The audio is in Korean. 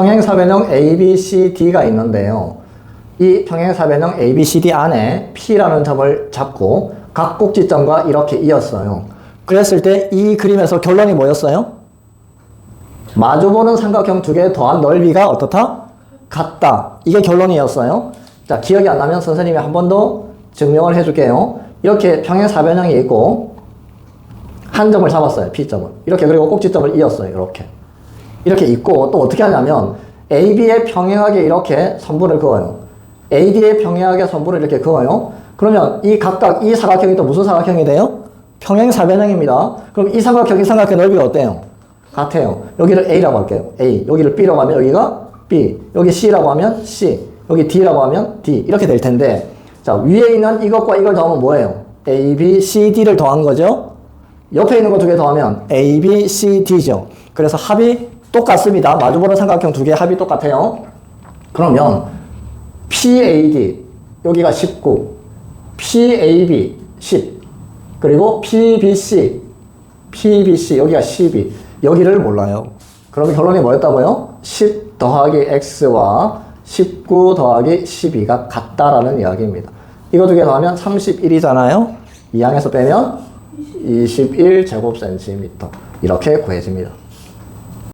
평행사변형 ABCD가 있는데요. 이 평행사변형 ABCD 안에 P라는 점을 잡고 각 꼭지점과 이렇게 이었어요. 그랬을 때 이 그림에서 결론이 뭐였어요? 마주보는 삼각형 두 개 더한 넓이가 어떻다? 같다. 이게 결론이었어요. 자, 기억이 안 나면 선생님이 한 번 더 증명을 해줄게요. 이렇게 평행사변형이 있고 한 점을 잡았어요. P점을. 이렇게 그리고 꼭지점을 이었어요. 이렇게. 이렇게 있고 또 어떻게 하냐면 AB에 평행하게 이렇게 선분을 그어요. AD에 평행하게 선분을 이렇게 그어요. 그러면 이 각각 이 사각형이 또 무슨 사각형이 돼요? 평행 사변형입니다. 그럼 이 삼각형, 이 삼각형 넓이가 어때요? 같아요. 여기를 A라고 할게요. A. 여기를 B라고 하면 여기가 B. 여기 C라고 하면 C. 여기 D라고 하면 D. 이렇게 될 텐데 자 위에 있는 이것과 이걸 더하면 뭐예요? A, B, C, D를 더한 거죠. 옆에 있는 거 두 개 더하면 A, B, C, D죠. 그래서 합이 똑같습니다. 마주보는 삼각형 두 개 합이 똑같아요. 그러면 PAD 여기가 19, PAB 10, 그리고 PBC, PBC 여기가 12. 여기를 몰라요. 그럼 결론이 뭐였다고요? 10 더하기 X와 19 더하기 12가 같다라는 이야기입니다. 이거 두 개 더하면 31이잖아요. 이 양에서 빼면 21 제곱센티미터. 이렇게 구해집니다.